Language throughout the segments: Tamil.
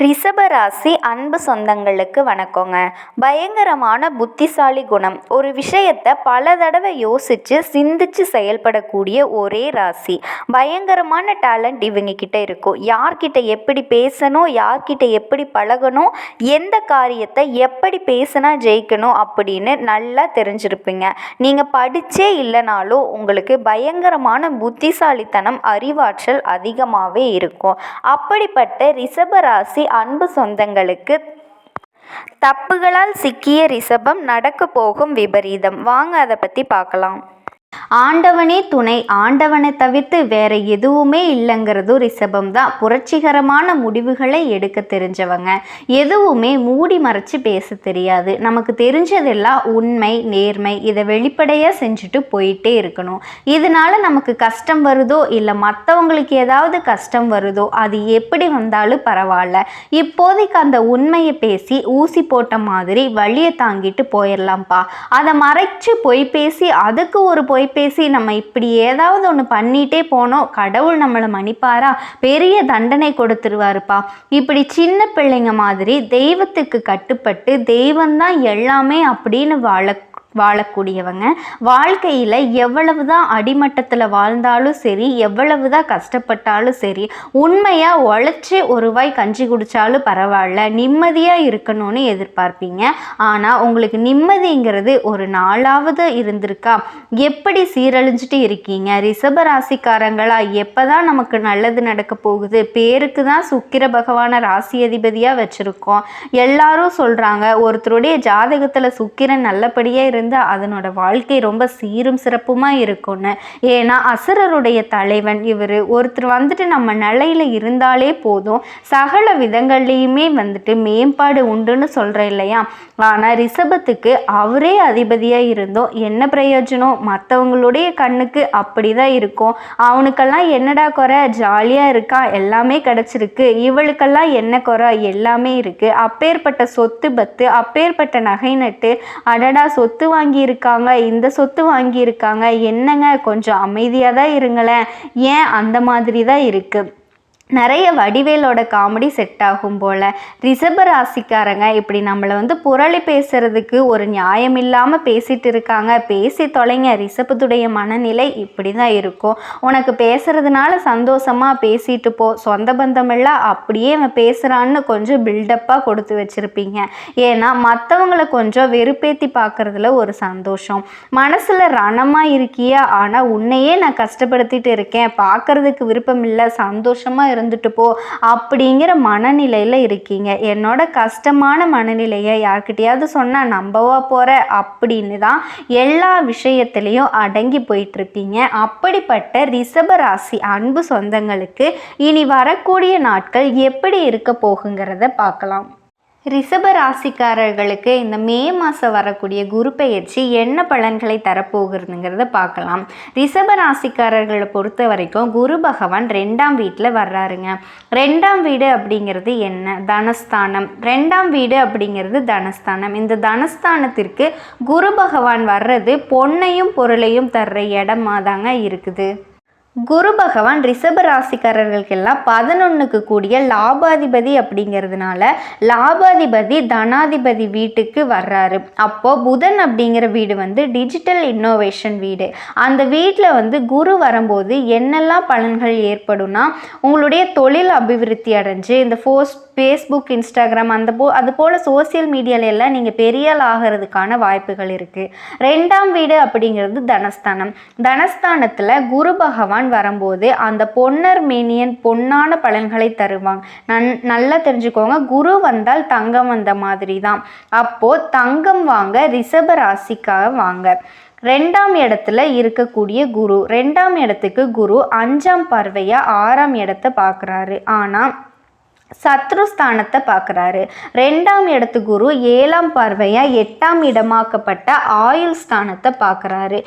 ரிஷபராசி அன்பு சொந்தங்களுக்கு வணக்கங்க. பயங்கரமான புத்திசாலி குணம். ஒரு விஷயத்தை பல தடவை யோசித்து சிந்திச்சு செயல்படக்கூடிய ஒரே ராசி. பயங்கரமான டேலண்ட் இவங்க கிட்ட இருக்கும் யார்கிட்ட எப்படி பேசணும் யார்கிட்ட எப்படி பழகணும் எந்த காரியத்தை எப்படி பேசினா ஜெயிக்கணும் அப்படின்னு நல்லா தெரிஞ்சிருப்பீங்க. நீங்கள் படித்தே இல்லைனாலும் உங்களுக்கு பயங்கரமான புத்திசாலித்தனம் அறிவாற்றல் அதிகமாகவே இருக்கும். அப்படிப்பட்ட ரிஷபராசி அன்பு சொந்தங்களுக்கு தப்புகளால் சிக்கிய ரிஷபம் நடக்க போகும் விபரீதம். வாங்க அதை பற்றி பார்க்கலாம். ஆண்டவனே துணை ஆண்டவனை தவிர்த்து வேற எதுவுமே இல்லைங்கிறது ரிஷபம் தான் புரட்சிகரமான முடிவுகளை எடுக்க தெரிஞ்சவங்க. எதுவுமே மூடி மறைச்சு பேச தெரியாது. நமக்கு தெரிஞ்சதெல்லாம் உண்மை நேர்மை இதை வெளிப்படையாக செஞ்சுட்டு போயிட்டே இருக்கணும். இதனால நமக்கு கஷ்டம் வருதோ இல்லை மற்றவங்களுக்கு ஏதாவது கஷ்டம் வருதோ அது எப்படி வந்தாலும் பரவாயில்ல. இப்போதைக்கு அந்த உண்மையை பேசி ஊசி போட்ட மாதிரி வழியை தாங்கிட்டு போயிடலாம்ப்பா அதை மறைச்சு பொய் பேசி அதுக்கு ஒரு பொய் பேசி நம்ம இப்படி ஏதாவது ஒன்று பண்ணிகிட்டே போனோம் கடவுள் நம்மளை மன்னிப்பாரா? பெரிய தண்டனை கொடுத்துருவாருப்பா. இப்படி சின்ன பிள்ளைங்க மாதிரி தெய்வத்துக்கு கட்டுப்பட்டு தெய்வம்தான் எல்லாமே அப்படின்னு வாழ வாழக்கூடியவங்க. வாழ்க்கையில் எவ்வளவு தான் அடிமட்டத்தில் வாழ்ந்தாலும் சரி எவ்வளவு தான் கஷ்டப்பட்டாலும் சரி உண்மையாக உழைச்சி ஒருவாய் கஞ்சி குடித்தாலும் பரவாயில்ல நிம்மதியாக இருக்கணும்னு எதிர்பார்ப்பீங்க. ஆனால் உங்களுக்கு நிம்மதிங்கிறது ஒரு நாளாவது இருந்திருக்கா? எப்படி சீரழிஞ்சிட்டு இருக்கீங்க? ரிஷபராசிக்காரங்களா எப்போ தான் நமக்கு நல்லது நடக்க போகுது? பேருக்கு தான் சுக்கிர பகவான ராசி அதிபதியாக வச்சுருக்கோம். எல்லாரும் சொல்கிறாங்க ஒருத்தருடைய ஜாதகத்தில் சுக்கிரன் நல்லபடியாக இருந்து இருந்து அதனோட வாழ்க்கை ரொம்ப சீரும் சிறப்புமாக இருக்கும்னு. ஏன்னா அசுரருடைய தலைவன் இவர். ஒருத்தர் வந்துட்டு நம்ம நிலையில் இருந்தாலே போதும். சகல விதங்கள்லேயுமே வந்துட்டு மேம்பாடு உண்டுன்னு சொல்கிறேன் இல்லையா? ஆனால் ரிஷபத்துக்கு அவரே அதிபதியாக இருந்தோம். என்ன பிரயோஜனம்? மற்றவங்களுடைய கண்ணுக்கு அப்படி தான் இருக்கும். அவனுக்கெல்லாம் என்னடா குறை? ஜாலியாக இருக்கா? எல்லாமே கிடச்சிருக்கு. இவளுக்கெல்லாம் என்ன குறை? எல்லாமே இருக்குது அப்பேற்பட்ட சொத்து பத்து அப்பேற்பட்ட நகை நட்டு அடடா சொத்து வாங்கியிருக்காங்க இந்த சொத்து வாங்கியிருக்காங்க. என்னங்க? கொஞ்சம் அமைதியாக தான் இருங்களேன். ஏன் அந்த மாதிரி தான் இருக்குது நிறைய வடிவேலோட காமெடி செட் ஆகும் போல். ரிஷப ராசிக்காரங்க இப்படி நம்மளை வந்து புரளி பேசுறதுக்கு ஒரு நியாயம் இல்லாமல் பேசிட்டு இருக்காங்க. பேசி தொலைங்க. ரிஷபத்துடைய மனநிலை இப்படி தான் இருக்கும். உனக்கு பேசுறதுனால சந்தோஷமாக பேசிட்டு போ. சொந்த பந்தமெல்லாம் அப்படியே அவன் பேசுகிறான்னு கொஞ்சம் பில்டப்பாக கொடுத்து வச்சுருப்பீங்க. ஏன்னா மற்றவங்களை கொஞ்சம் வெறுப்பேற்றி பார்க்குறதுல ஒரு சந்தோஷம். மனசில் ரணமாக இருக்கியா? ஆனால் உன்னையே நான் கஷ்டப்படுத்திட்டு இருக்கேன். பார்க்குறதுக்கு விருப்பம் இல்லை. சந்தோஷமாக இருந்துட்டு போ அப்படிங்கிற மனநிலையில் இருக்கீங்க. என்னோட கஷ்டமான மனநிலையை யார்கிட்டயாவது சொன்னால் நம்பவா போகிற அப்படின்னு தான் எல்லா விஷயத்துலேயும் அடங்கி போயிட்டுருப்பீங்க. அப்படிப்பட்ட ரிஷபராசி அன்பு சொந்தங்களுக்கு இனி வரக்கூடிய நாட்கள் எப்படி இருக்க போகுங்கிறத பார்க்கலாம். ரிஷப ராசிக்காரர்களுக்கு இந்த மே மாதம் வரக்கூடிய குரு பெயர்ச்சி என்ன பலன்களை தரப்போகிறதுங்கிறத பார்க்கலாம். ரிஷப ராசிக்காரர்களை பொறுத்த வரைக்கும் குரு பகவான் ரெண்டாம் வீட்டில் வர்றாருங்க. ரெண்டாம் வீடு அப்படிங்கிறது என்ன? தனஸ்தானம். ரெண்டாம் வீடு அப்படிங்கிறது தனஸ்தானம். இந்த தனஸ்தானத்திற்கு குரு பகவான் வர்றது பொன்னையும் பொருளையும் தர்ற இடமா தாங்க இருக்குது. குரு பகவான் ரிஷப ராசிக்காரர்களுக்கெல்லாம் பதினொன்றுக்கு கூடிய லாபாதிபதி அப்படிங்கிறதுனால லாபாதிபதி தனாதிபதி வீட்டுக்கு வர்றாரு. அப்போது புதன் அப்படிங்கிற வீடு வந்து டிஜிட்டல் இன்னோவேஷன் வீடு. அந்த வீட்டில் வந்து குரு வரும்போது என்னெல்லாம் பலன்கள் ஏற்படும்னா உங்களுடைய தொழில் அபிவிருத்தி அடைஞ்சு இந்த ஃபோஸ்ட் ஃபேஸ்புக் இன்ஸ்டாகிராம் அந்த போ அது போல் சோசியல் மீடியால எல்லாம் நீங்கள் பெரிய ஆகிறதுக்கான வாய்ப்புகள் இருக்குது ரெண்டாம் வீடு அப்படிங்கிறது தனஸ்தானம். தனஸ்தானத்தில் குரு பகவான் வரும்போது அந்த பொன்னர் மேனியன் பொன்னான பலன்களை தருவாங்க. நன் நல்லா தெரிஞ்சுக்கோங்க. குரு வந்தால் தங்கம் வந்த மாதிரி தான் அப்போது தங்கம் வாங்க ரிஷப ராசிக்காக வாங்க. ரெண்டாம் இடத்துல இருக்கக்கூடிய குரு ரெண்டாம் இடத்துக்கு குரு அஞ்சாம் பார்வையாக ஆறாம் இடத்தை பார்க்குறாரு. ஆனால் சத்ருஸ்தானத்தை பார்க்குறாரு. ரெண்டாம் இடத்து குரு ஏழாம் பார்வையாக எட்டாம் இடமாக்கப்பட்ட ஆயுள் ஸ்தானத்தை பார்க்குறாரு.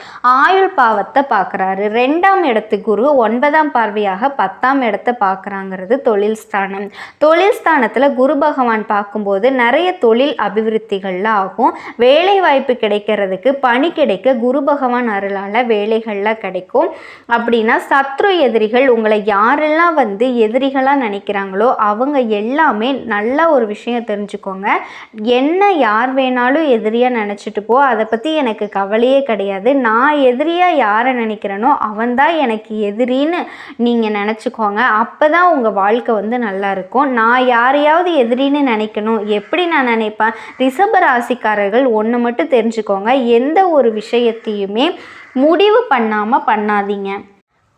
ஆயுள் பாவத்தை பார்க்குறாரு. ரெண்டாம் இடத்து குரு ஒன்பதாம் பார்வையாக பத்தாம் இடத்தை பார்க்குறாங்கிறது தொழில் ஸ்தானம். தொழில் ஸ்தானத்தில் குரு பகவான் பார்க்கும்போது நிறைய தொழில் அபிவிருத்திகள்லாம் ஆகும். வேலை வாய்ப்பு கிடைக்கிறதுக்கு பணி கிடைக்க குரு பகவான் அருளால் வேலைகள்லாம் கிடைக்கும். அப்படின்னா சத்ரு எதிரிகள் உங்களை யாரெல்லாம் வந்து எதிரிகளாக நினைக்கிறாங்களோ அவங்க அவங்க எல்லாமே நல்ல ஒரு விஷயம் தெரிஞ்சுக்கோங்க. என்ன யார் வேணாலும் எதிரியாக நினச்சிட்டு போ. அதை பற்றி எனக்கு கவலையே கிடையாது. நான் எதிரியாக யாரை நினைக்கிறேனோ அவன்தான் எனக்கு எதிரின்னு நீங்கள் நினச்சிக்கோங்க. அப்போ தான் உங்கள் வாழ்க்கை வந்து நல்லா இருக்கும். நான் யாரையாவது எதிரின்னு நினைக்கணும். எப்படி நான் நினைப்பேன்? ரிஷப ராசிக்காரர்கள் ஒன்று மட்டும் தெரிஞ்சுக்கோங்க. எந்த ஒரு விஷயத்தையுமே முடிவு பண்ணாமல் பண்ணாதீங்க.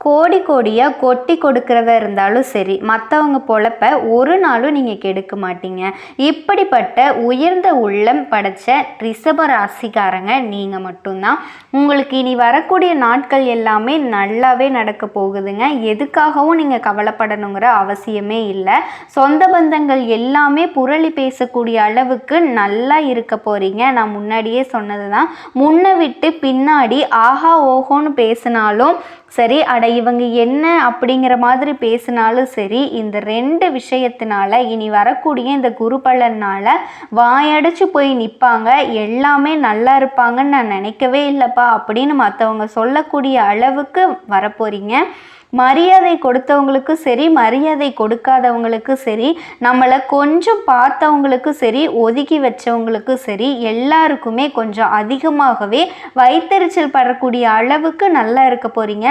கோடி கோடியாக கொட்டி கொடுக்கறதா இருந்தாலும் சரி மற்றவங்க பொழப்ப ஒரு நாளும் நீங்கள் கெடுக்க மாட்டீங்க. இப்படிப்பட்ட உயர்ந்த உள்ளம் படைச்ச ரிஷப ராசிக்காரங்க நீங்கள் மட்டும்தான். உங்களுக்கு இனி வரக்கூடிய நாட்கள் எல்லாமே நல்லாவே நடக்க போகுதுங்க. எதுக்காகவும் நீங்கள் கவலைப்படணுங்கிற அவசியமே இல்லை. சொந்த பந்தங்கள் எல்லாமே புரளி பேசக்கூடிய அளவுக்கு நல்லா இருக்க போகிறீங்க நான் முன்னாடியே சொன்னது தான் முன்ன விட்டு பின்னாடி ஆஹா ஓஹோன்னு பேசினாலும் சரி அட இவங்க என்ன அப்படிங்கிற மாதிரி பேசினாலும் சரி இந்த ரெண்டு விஷயத்தினால இனி வரக்கூடிய இந்த குரு பலனால் வாயடிச்சு போய் நிற்பாங்க எல்லாமே நல்லா இருப்பாங்கன்னு நான் நினைக்கவே இல்லைப்பா அப்படின்னு மற்றவங்க சொல்லக்கூடிய அளவுக்கு வரப்போகிறீங்க மரியாதை கொடுத்தவங்களுக்கும் சரி மரியாதை கொடுக்காதவங்களுக்கும் சரி நம்மளை கொஞ்சம் பார்த்தவங்களுக்கும் சரி ஒதுக்கி வச்சவங்களுக்கும் சரி எல்லாருக்குமே கொஞ்சம் அதிகமாகவே வைத்தறிச்சல் படக்கூடிய அளவுக்கு நல்லா இருக்க போகிறீங்க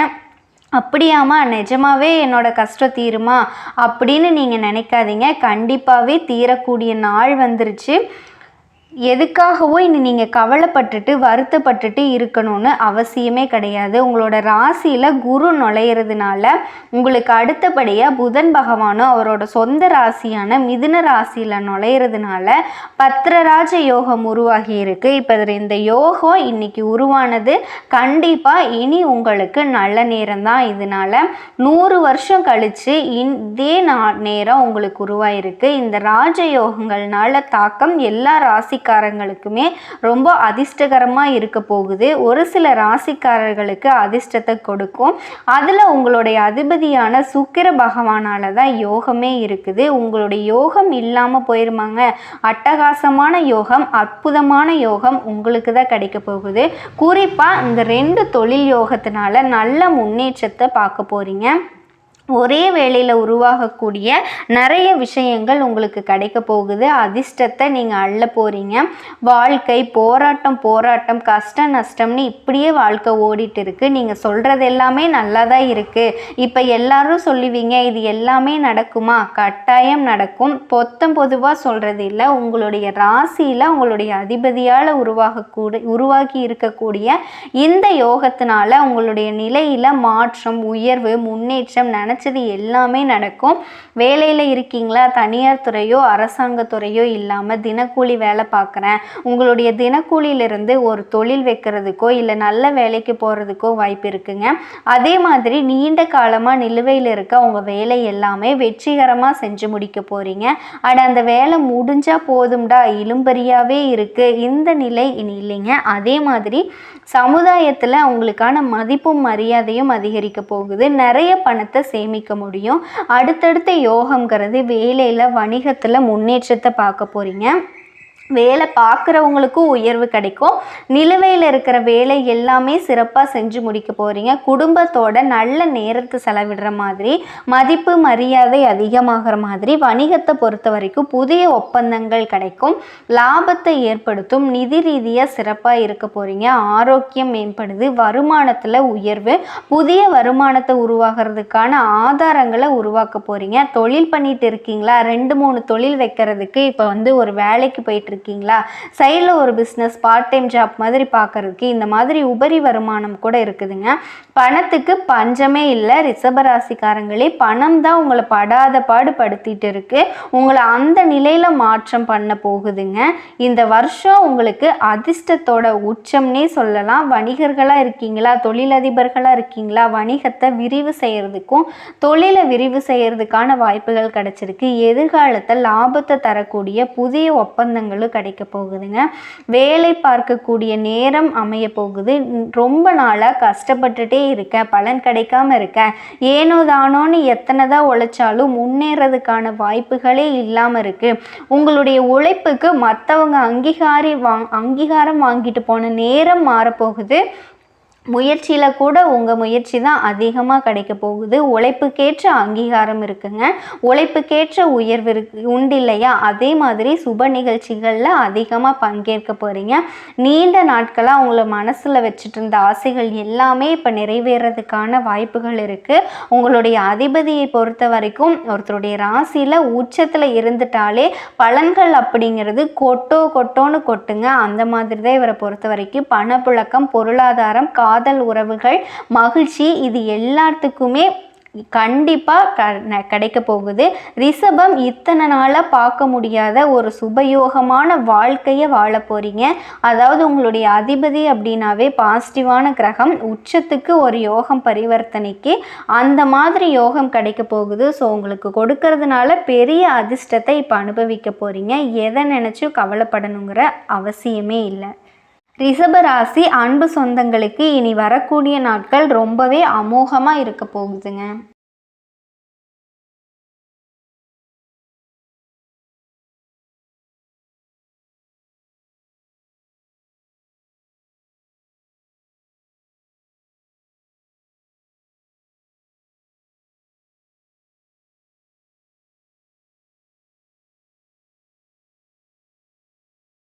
அப்படியாம்மா நிஜமாவே என்னோட கஷ்டம் தீருமா? அப்படின்னு நீங்கள் நினைக்காதீங்க. கண்டிப்பாகவே தீரக்கூடிய நாள் வந்துருச்சு. எதுக்காகவோ இனி நீங்கள் கவலைப்பட்டுட்டு வருத்தப்பட்டுட்டு இருக்கணும்னு அவசியமே கிடையாது. உங்களோட ராசியில் குரு நுழையிறதுனால உங்களுக்கு அடுத்தபடியாக புதன் பகவானும் அவரோட சொந்த ராசியான மிதுன ராசியில் நுழையிறதுனால பத்திரராஜ யோகம் உருவாகி இருக்கு. இப்போ இந்த யோகம் இன்னைக்கு உருவானது கண்டிப்பாக இனி உங்களுக்கு நல்ல நேரம் தான் இதனால நூறு வருஷம் கழித்து இதே நா நேரம் உங்களுக்கு உருவாயிருக்கு. இந்த ராஜ யோகங்கள்னால தாக்கம் எல்லா ராசி ராசிக்காரங்களுக்குமே ரொம்ப அதிர்ஷ்டகரமாக இருக்க போகுது. ஒரு சில ராசிக்காரர்களுக்கு அதிர்ஷ்டத்தை கொடுக்கும். அதில் உங்களுடைய அதிபதியான சுக்கிர பகவானால் தான் யோகமே இருக்குது. உங்களுடைய யோகம் இல்லாமல் போயிருமாங்க. அட்டகாசமான யோகம் அற்புதமான யோகம் உங்களுக்கு தான் கிடைக்க போகுது. குறிப்பாக இந்த ரெண்டு தொழில் யோகத்தினால நல்ல முன்னேற்றத்தை பார்க்க போகிறீங்க ஒரே வேளையில் உருவாகக்கூடிய நிறைய விஷயங்கள் உங்களுக்கு கிடைக்க போகுது. அதிர்ஷ்டத்தை நீங்கள் அள்ள போகிறீங்க வாழ்க்கை போராட்டம் போராட்டம் கஷ்ட நஷ்டம்னு இப்படியே வாழ்க்கை ஓடிட்டு இருக்கு நீங்கள் சொல்கிறது எல்லாமே நல்லா தான் இருக்குது இப்போ எல்லாரும் சொல்லுவீங்க இது எல்லாமே நடக்குமா? கட்டாயம் நடக்கும். பொத்தம் பொதுவாக சொல்கிறது இல்லை. உங்களுடைய ராசியில் உங்களுடைய அதிபதியால் உருவாகக்கூட உருவாக்கி இருக்கக்கூடிய இந்த யோகத்தினால உங்களுடைய நிலையில் மாற்றம் உயர்வு முன்னேற்றம் நினச்சி நினச்சது எல்லாமே நடக்கும். வேலையில் இருக்கீங்களா? தனியார் துறையோ அரசாங்க துறையோ இல்லாமல் தினக்கூலி வேலை பார்க்குறேன். உங்களுடைய தினக்கூலியிலிருந்து ஒரு தொழில் வைக்கிறதுக்கோ இல்லை நல்ல வேலைக்கு போகிறதுக்கோ வாய்ப்பு இருக்குங்க. அதே மாதிரி நீண்ட காலமாக நிலுவையில் இருக்க உங்கள் வேலை எல்லாமே வெற்றிகரமாக செஞ்சு முடிக்க போகிறீங்க ஆனால் அந்த வேலை முடிஞ்சால் போதும்டா இழும்பறியாகவே இருக்குது இந்த நிலை இனி இல்லைங்க. அதே மாதிரி சமுதாயத்தில் அவங்களுக்கான மதிப்பும் மரியாதையும் அதிகரிக்க போகுது. நிறைய பணத்தை சேமிக்க முடியும். அடுத்தடுத்த யோகங்கிறது வேலையில் வணிகத்தில் முன்னேற்றத்தை பார்க்க போகிறீங்க வேலை பார்க்குறவங்களுக்கும் உயர்வு கிடைக்கும். நிலுவையில் இருக்கிற வேலை எல்லாமே சிறப்பாக செஞ்சு முடிக்க போகிறீங்க குடும்பத்தோட நல்ல நேரத்தை செலவிடுற மாதிரி மதிப்பு மரியாதை அதிகமாகிற மாதிரி வணிகத்தை பொறுத்த வரைக்கும் புதிய ஒப்பந்தங்கள் கிடைக்கும். லாபத்தை ஏற்படுத்தும். நிதி ரீதியாக சிறப்பாக இருக்க போகிறீங்க ஆரோக்கியம் மேம்படுது. வருமானத்தில் உயர்வு. புதிய வருமானத்தை உருவாகிறதுக்கான ஆதாரங்களை உருவாக்க போகிறீங்க தொழில் பண்ணிட்டு இருக்கீங்களா? ரெண்டு மூணு தொழில் வைக்கிறதுக்கு இப்போ வந்து ஒரு வேலைக்கு போயிட்டு இருக்கீங்களா? சைடில் ஒரு பிஸ்னஸ் பார்ட் டைம் ஜாப் மாதிரி பார்க்குறதுக்கு இந்த மாதிரி உபரி வருமானம் கூட இருக்குதுங்க. பணத்துக்கு பஞ்சமே இல்லை. ரிஷபராசிக்காரங்களே பணம் தான் உங்களை படாத பாடு படுத்திட்டு இருக்கு. உங்களை அந்த நிலையில் மாற்றம் பண்ண போகுதுங்க. இந்த வருஷம் உங்களுக்கு அதிர்ஷ்டத்தோட உச்சம்னே சொல்லலாம். வணிகர்களாக இருக்கீங்களா? தொழிலதிபர்களாக இருக்கீங்களா? வணிகத்தை விரிவு செய்கிறதுக்கும் தொழிலை விரிவு செய்கிறதுக்கான வாய்ப்புகள் கிடைச்சிருக்கு. எதிர்காலத்தில் லாபத்தை தரக்கூடிய புதிய ஒப்பந்தங்களும் கிடைக்க போகுதுங்க. வேலை பார்க்கக்கூடிய நேரம் அமைய போகுது. ரொம்ப நாளாக கஷ்டப்பட்டுட்டே இருக்கேன் பலன் கிடைக்காம இருக்க ஏனோ தானோன்னு எத்தனை தான் உழைச்சாலும் முன்னேறதுக்கான வாய்ப்புகளே இல்லாமல் இருக்குது உங்களுடைய உழைப்புக்கு மற்றவங்க அங்கீகாரி வாங் அங்கீகாரம் வாங்கிட்டு போன நேரம் மாறப்போகுது. முயற்சியில் கூட உங்கள் முயற்சி தான் அதிகமாக கிடைக்க போகுது. உழைப்புக்கேற்ற அங்கீகாரம் இருக்குங்க. உழைப்புக்கேற்ற உயர்வு இருக்கு உண்டு இல்லையா? அதே மாதிரி சுப நிகழ்ச்சிகளில் அதிகமாக பங்கேற்க போகிறீங்க நீண்ட நாட்களாக உங்களை மனசில் வச்சுட்டு இருந்த ஆசைகள் எல்லாமே இப்போ நிறைவேறதுக்கான வாய்ப்புகள் இருக்குது உங்களுடைய அதிபதியை பொறுத்த வரைக்கும் ஒருத்தருடைய ராசியில் உச்சத்தில் இருந்துட்டாலே பலன்கள் அப்படிங்கிறது கொட்டோ கொட்டோன்னு கொட்டுங்க. அந்த மாதிரி தான் இவரை பொறுத்த வரைக்கும் பணப்புழக்கம் பொருளாதாரம் கா காதல் உறவுகள் மகிழ்ச்சி இது எல்லாத்துக்குமே கண்டிப்பாக க கிடைக்க போகுது. ரிஷபம் இத்தனை நாளாக பார்க்க முடியாத ஒரு சுபயோகமான வாழ்க்கையை வாழ போகிறீங்க அதாவது உங்களுடைய அதிபதி அப்படின்னாவே பாசிட்டிவான கிரகம் உச்சத்துக்கு ஒரு யோகம் பரிவர்த்தனைக்கு அந்த மாதிரி யோகம் கிடைக்க போகுது. ஸோ உங்களுக்கு கொடுக்கறதுனால பெரிய அதிர்ஷ்டத்தை இப்போ அனுபவிக்க போகிறீங்க எதை நினச்சும் கவலைப்படணுங்கிற அவசியமே இல்லை. ரிஷபராசி அன்பு சொந்தங்களுக்கு இனி வரக்கூடிய நாட்கள் ரொம்பவே அமோகமாக இருக்க போகுதுங்க.